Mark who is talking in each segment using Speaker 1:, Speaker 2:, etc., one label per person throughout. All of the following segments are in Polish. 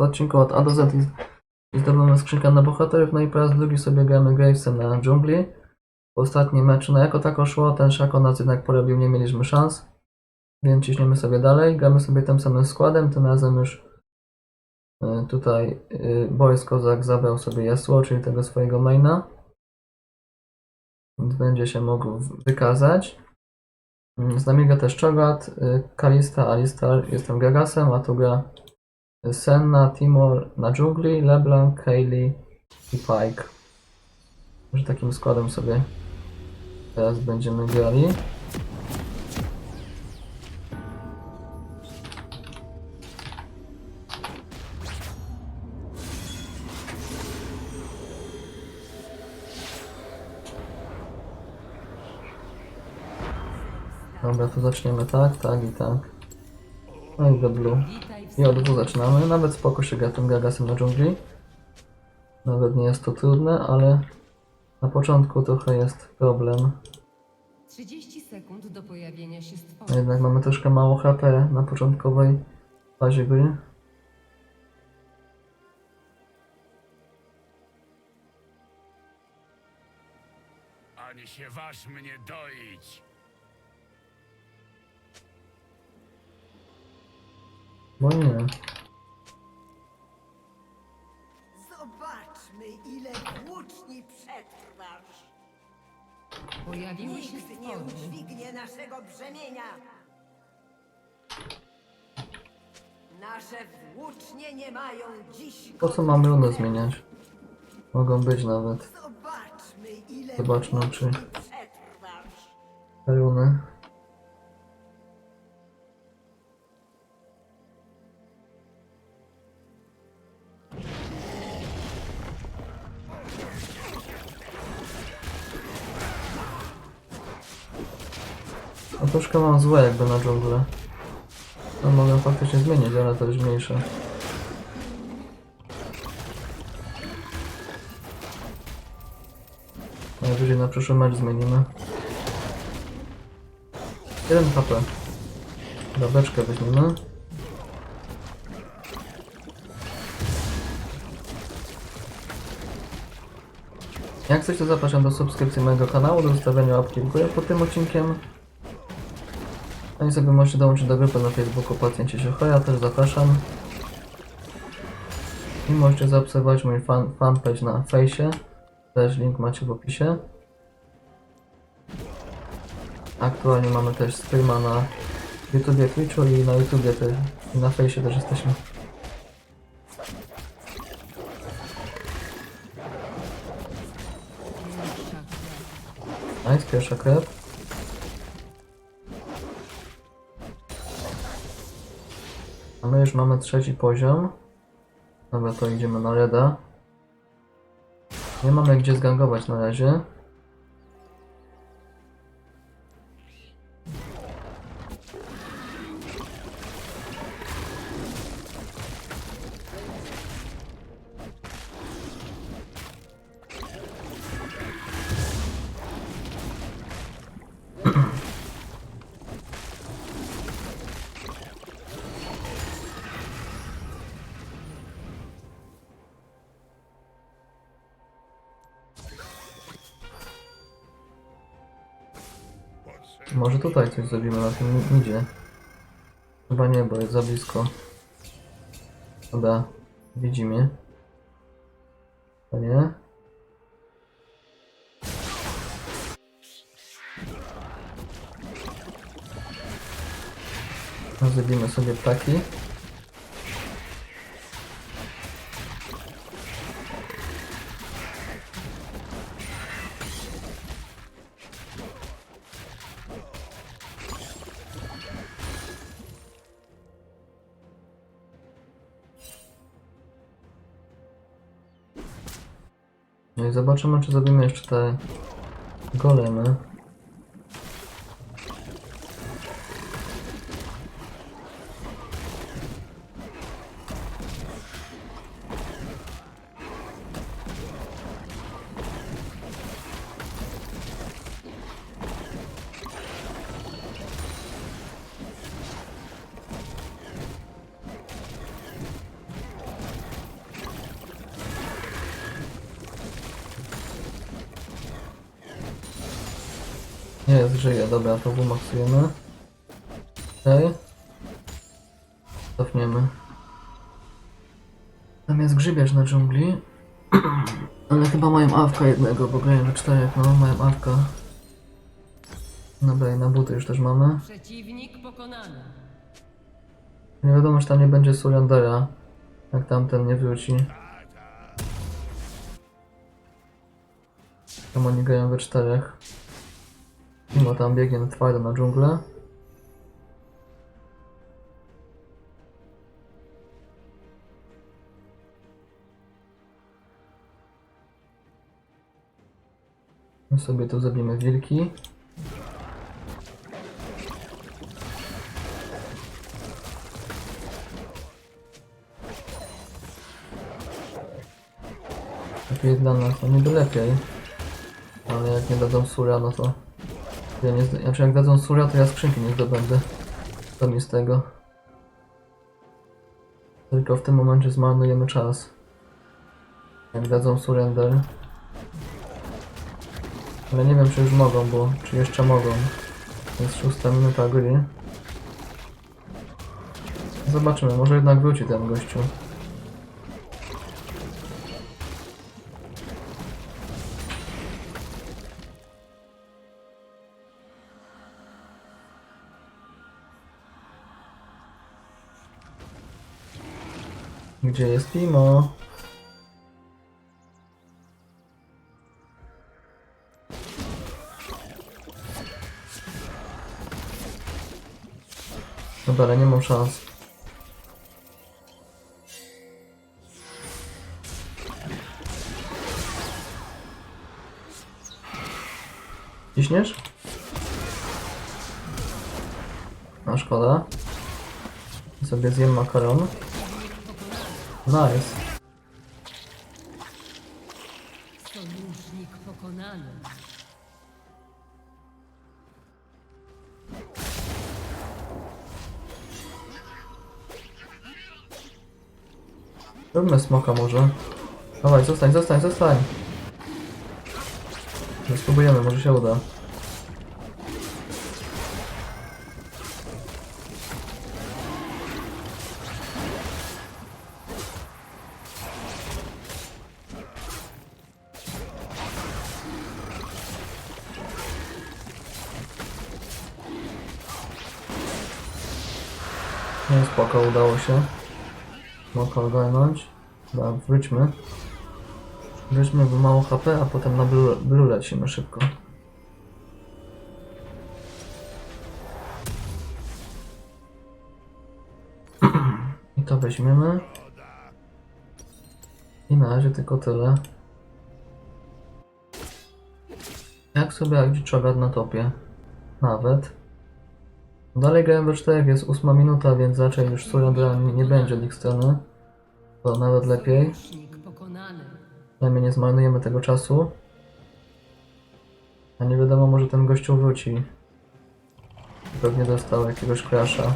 Speaker 1: odcinku od A do Z i, i zdobywamy skrzynkę na bohaterów, no i po raz drugi sobie gramy Gravesem na dżungli. W ostatnim meczu, no jako tako szło, ten Szako nas jednak porobił, nie mieliśmy szans, więc ciśniemy sobie dalej, gramy sobie tym samym składem, tym razem już y, tutaj y, Boris Kozak zabrał sobie Yasuo, czyli tego swojego maina, więc będzie się mógł wykazać. Mm, Z nami też Czogat, y, Kalista, Alistar, jestem Gagasem, a tu gra Senna, Timor na dżungli, LeBlanc, Kaylee i Pike. Może takim składem sobie teraz będziemy grali. Dobra, to zaczniemy tak, tak i tak. No i do blue. I od dwóch zaczynamy. Nawet spoko się gra tym Gagasem na dżungli. Nawet nie jest to trudne, ale na początku trochę jest problem.
Speaker 2: 30 sekund do pojawienia się
Speaker 1: A
Speaker 2: stworzeń.
Speaker 1: Jednak mamy troszkę mało HP na początkowej fazie gry.
Speaker 3: Ani się waż mnie doić.
Speaker 1: Bo nie.
Speaker 4: Zobaczmy, ile włóczni przetrwasz.
Speaker 2: Pojawiły się
Speaker 4: Nikt nie
Speaker 2: stworzeń.
Speaker 4: udźwignie naszego brzemienia. Nasze włócznie nie mają dziś.
Speaker 1: Po co mamy runę zmieniać? Mogą być nawet
Speaker 4: Zobaczmy, ile
Speaker 1: Zobaczmy, czy-
Speaker 4: włóczni przetrwasz.
Speaker 1: runy. Troszkę mam złe jakby na dżunglę. No mogę faktycznie zmienić, ale to już mniejsze. Najwyżej na przyszły mecz zmienimy. 1 HP. Babeczkę weźmiemy. Jak coś to zapraszam do subskrypcji mojego kanału, do zostawiania łapki w górę pod tym odcinkiem. No i sobie możecie dołączyć do grupy na Facebooku Pacjenci się choja, też zapraszam. I możecie zaobserwować mój fan, fanpage na fejsie. Też link macie w opisie. Aktualnie mamy też streama na YouTubie, Twitchu i na YouTubie też, i na fejsie też jesteśmy. Nice, pierwsza krew. Już mamy trzeci poziom. Dobra, to idziemy na Reda. Nie mamy gdzie zgangować na razie. Może tutaj coś zrobimy na tym idzie. Chyba nie, bo jest za blisko. Dobra, widzi mnie. To nie. No, Zrobimy sobie ptaki. Zobaczymy, czy zrobimy jeszcze te golemy. Dobra, to wymaksujemy. Okej. Cofniemy. Tam jest grzybiarz na dżungli. Ale chyba mają awka jednego, bo grają we czterech, no mają awka. Dobra, i na buty już też mamy.
Speaker 2: Przeciwnik pokonany.
Speaker 1: Nie wiadomo, czy tam nie będzie Surrendera, jak tamten nie wróci. Tam oni grają we czterech. Mimo tam biegnie twardo na dżunglę. My sobie tu zabijemy wilki. Lepiej dla nas, no niby lepiej. Ale jak nie dadzą sura, no to... Ja nie znaczy jak dadzą sura, to ja skrzynki nie zdobędę. Co mi z tego? Tylko w tym momencie zmarnujemy czas. Jak dadzą surrender. Ale nie wiem czy już mogą, bo... czy jeszcze mogą. To jest szósta minuta gry. Zobaczymy, może jednak wróci ten gościu. Gdzie jest Timo? Dobra, ale nie mam szans. Ciśniesz? A szkoda. Sobie zjem makaron. Nice.
Speaker 2: Sojusznik pokonany.
Speaker 1: Róbmy smoka może. Dawaj, zostań, zostań, zostań. No spróbujemy, może się uda. Smoka ogarnąć. Dobra, wróćmy. Wróćmy, bo mało HP, a potem na blue, blue lecimy szybko. I to weźmiemy. I na razie tylko tyle. Jak sobie jak dziczogat na topie? Nawet. Dalej grałem we 4, jest 8 minuta, więc raczej już Surrendera nie, będzie strony. To nawet lepiej. Przynajmniej nie zmarnujemy tego czasu. A nie wiadomo, może ten gościu wróci. Pewnie dostał jakiegoś crasha.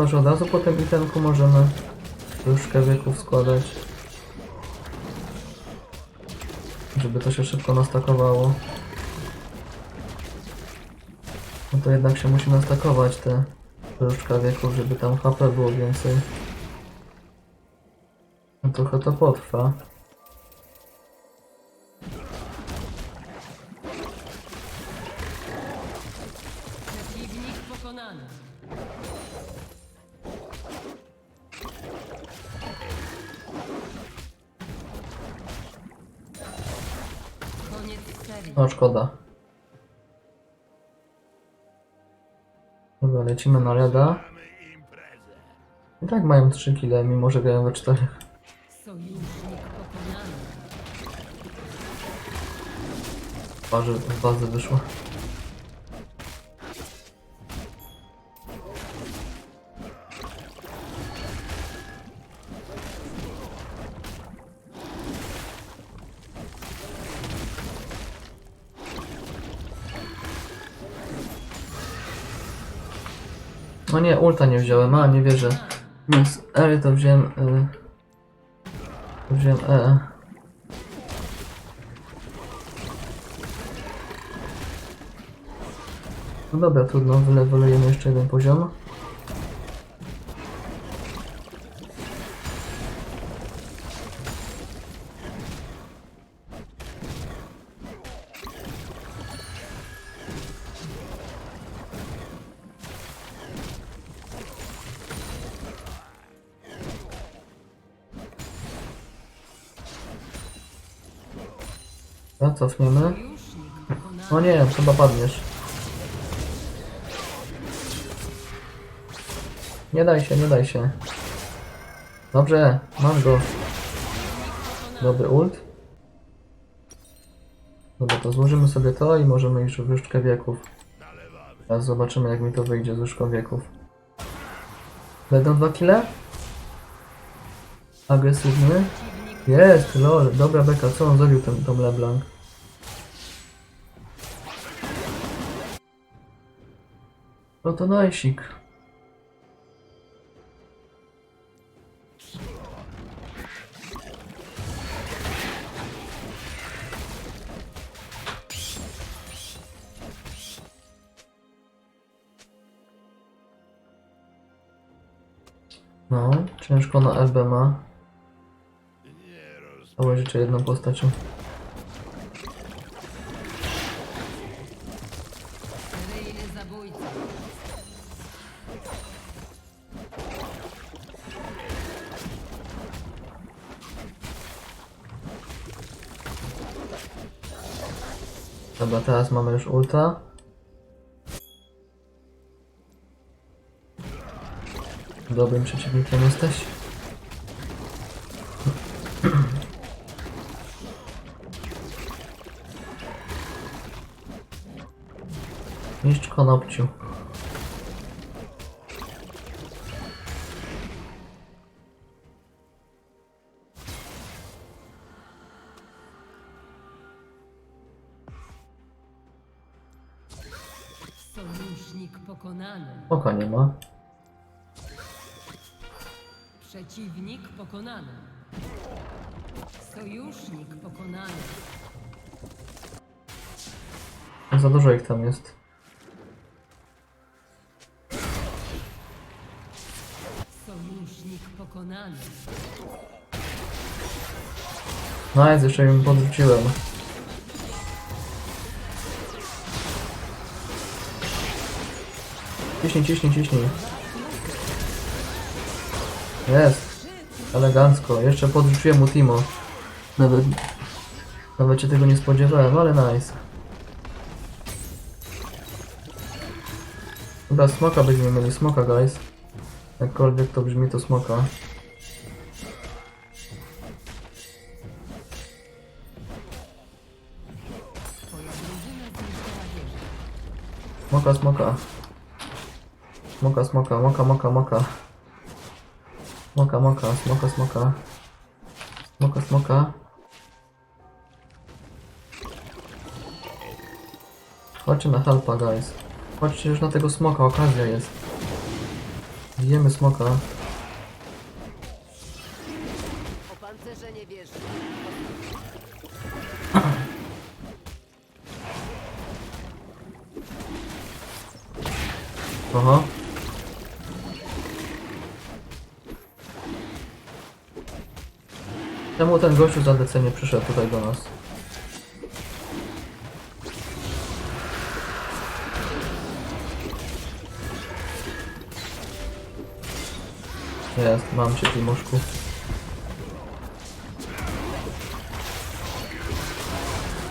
Speaker 1: Chyba, że od razu po tym itemku możemy troszkę wieków składać. Żeby to się szybko nastakowało. No to jednak się musi nastakować te różdżka wieków, żeby tam HP było więcej. No trochę to potrwa. No szkoda. Dobra, lecimy na Reda. I tak mają 3 kile, mimo że grają we 4.
Speaker 2: Sojusznik pokonany.
Speaker 1: Bazy, z bazy wyszło. Nie, ulta nie wziąłem, a nie wierzę. Więc Ery to wziąłem... Y... to Wziąłem E. No dobra, trudno, wylewolujemy jeszcze jeden poziom. Cofniemy. O nie, chyba padniesz. Nie daj się, nie daj się. Dobrze, mam go. Dobry ult. Dobra, to złożymy sobie to i możemy iść w różdżkę wieków. Teraz zobaczymy jak mi to wyjdzie z różdżką wieków. Będą dwa kile? Agresywny? Jest, lol, dobra beka, co on zrobił ten, tą LeBlanc? No to najsik. No, ciężko na LB ma. Albo jeszcze jedną postacią. Dobra, teraz mamy już ulta. Dobrym przeciwnikiem jesteś. Mistrz konopciu.
Speaker 2: Sojusznik pokonany.
Speaker 1: Oka nie ma.
Speaker 2: Przeciwnik pokonany. Sojusznik pokonany.
Speaker 1: Za dużo ich tam jest.
Speaker 2: Sojusznik pokonany.
Speaker 1: Nice, jeszcze im podrzuciłem. Ciśnij, ciśnij, ciśnij. Jest. Elegancko. Jeszcze podrzuciłem mu Timo. Nawet, nawet się tego nie spodziewałem, ale nice. Dobra, smoka będziemy mieli. Smoka, guys. Jakkolwiek to brzmi, to smoka. Smoka, smoka. Smoka, smoka, moka, moka, moka. Moka, moka, smoka, smoka. Smoka, smoka. Chodźcie na helpa, guys. Chodźcie już na tego smoka, okazja jest. Bijemy smoka. Czemu ten gościu za DC nie przyszedł tutaj do nas? Jest, mam cię Timoszku.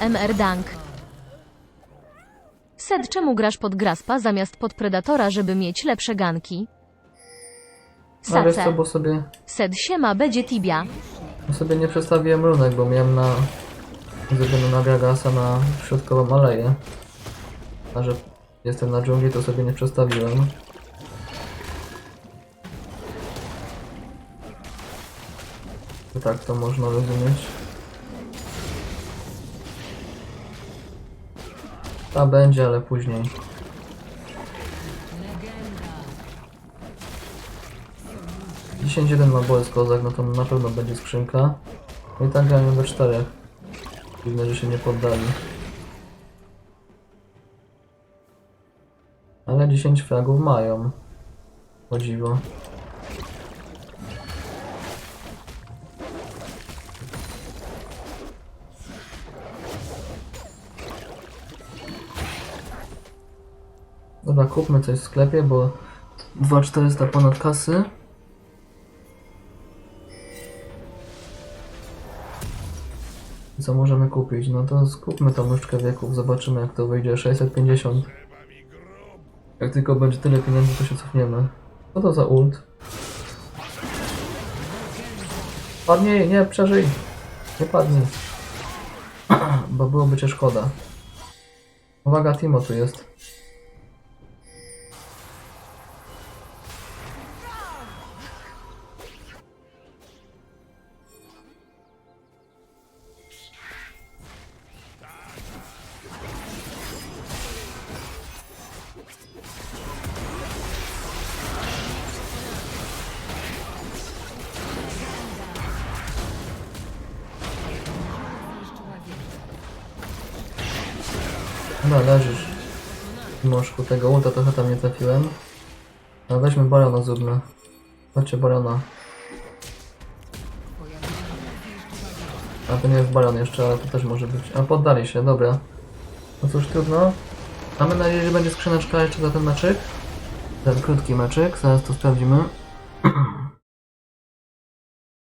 Speaker 5: MR Dank. Sed, czemu grasz pod Graspa zamiast pod Predatora, żeby mieć lepsze ganki?
Speaker 1: No wiesz co,
Speaker 5: Sace.
Speaker 1: bo sobie,
Speaker 5: Sed siema, będzie Tibia.
Speaker 1: Bo sobie nie przestawiłem runek, bo miałem na... Zrobiony na Gagasa na środkową aleję. A że jestem na dżungli, to sobie nie przestawiłem. To tak to można rozumieć. Ta będzie, ale później. 10-1 ma Boys Kozak, no to na pewno będzie skrzynka. No i tak gramy we czterech. Dziwne, że się nie poddali. Ale 10 fragów mają. O dziwo. Dobra, kupmy coś w sklepie, bo 2400 ponad kasy. Co możemy kupić? No to skupmy tą nóżkę wieków, zobaczymy jak to wyjdzie. 650. Jak tylko będzie tyle pieniędzy, to się cofniemy. Co to za ult? Padnij, nie, przeżyj! Nie padnij. Bo byłoby cię szkoda. Uwaga, Timo tu jest. Moszku tego ulta trochę tam nie trafiłem. No weźmy Barona zróbmy. Chodźcie Barona. A to nie jest Baron jeszcze, ale to też może być. A poddali się, dobra. No cóż, trudno. Mamy nadzieję, że będzie skrzyneczka jeszcze za ten meczyk. Ten krótki meczyk, zaraz to sprawdzimy.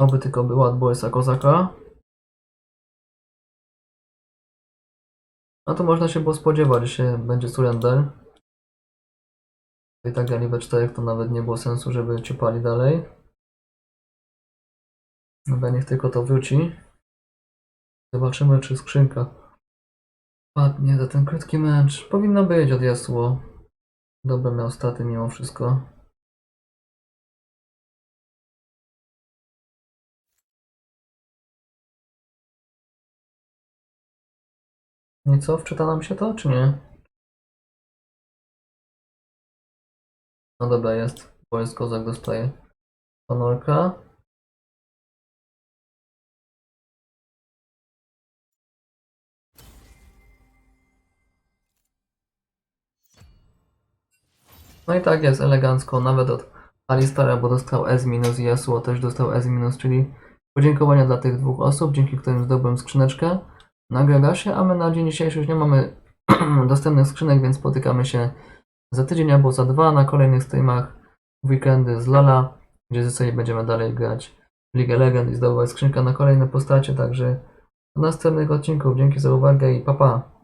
Speaker 1: Oby tylko była od Boysa Kozaka. No to można się było spodziewać, że się będzie surrender. I tak grali we czterech, to nawet nie było sensu, żeby ciupali dalej. Dobra, niech tylko to wróci. Zobaczymy, czy skrzynka padnie za ten krótki mecz. Powinno być od. Dobre miał staty mimo wszystko. No I co, wczyta nam się to, czy nie? No dobra, jest. Bo jest kozak, dostaje honorka. No i tak jest elegancko, nawet od Alistara, bo dostał S- i Yasuo też dostał S-, czyli podziękowania dla tych dwóch osób, dzięki którym zdobyłem skrzyneczkę na Gragasie, a my na dzień dzisiejszy już nie mamy dostępnych skrzynek, więc spotykamy się za tydzień albo za dwa na kolejnych streamach weekendy z Lola, gdzie sobą będziemy dalej grać w League Legend i zdobywać skrzynkę na kolejne postacie, także do następnych odcinków. Dzięki za uwagę i pa pa!